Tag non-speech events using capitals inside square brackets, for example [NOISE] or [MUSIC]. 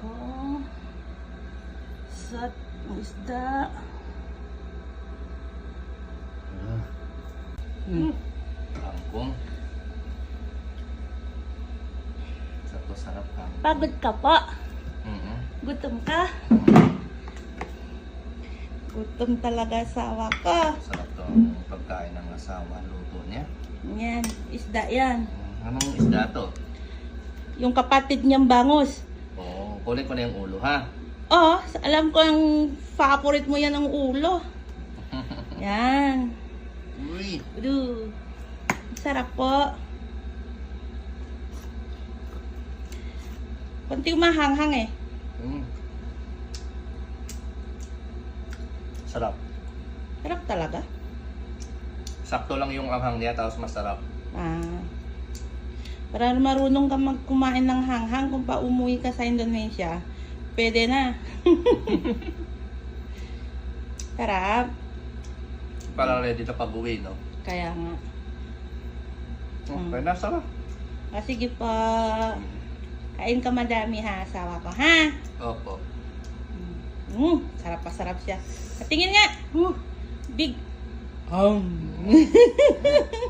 ko. Sa isda. Ah, Hmm. kangkong. Sa to sarap kangkong. Pagod ka pa. Mm-mm. Gutom ka. Gutom talaga asawa ko. Sarap tong pagkain ng asawa. Luto niya. Yan, isda yan. Mm, Anong isda to? Yung kapatid niyang bangus. Oo, kunin ko na yung ulo ha. Oh, alam ko yung favorite mo yan ng ulo. [LAUGHS] Yan. Uy, Udo. Sarap po. Kunti mahanghang eh. Mm. Sarap. Sarap talaga. Sakto lang yung anghang niya, tapos masarap. Ah. Para marunong ka magkumain ng hanghang kung pa umuwi ka sa Indonesia, pwede na. [LAUGHS] Sarap. Para ready na pag-uwi, no? Kaya nga. Mm. Mm. Kaya nasarap. Ah, sige po. Kain ka madami ha, asawa ko, ha? Opo. Mm, sarap pa sarap siya. Patingin nga. Uh, big. Um. [LAUGHS]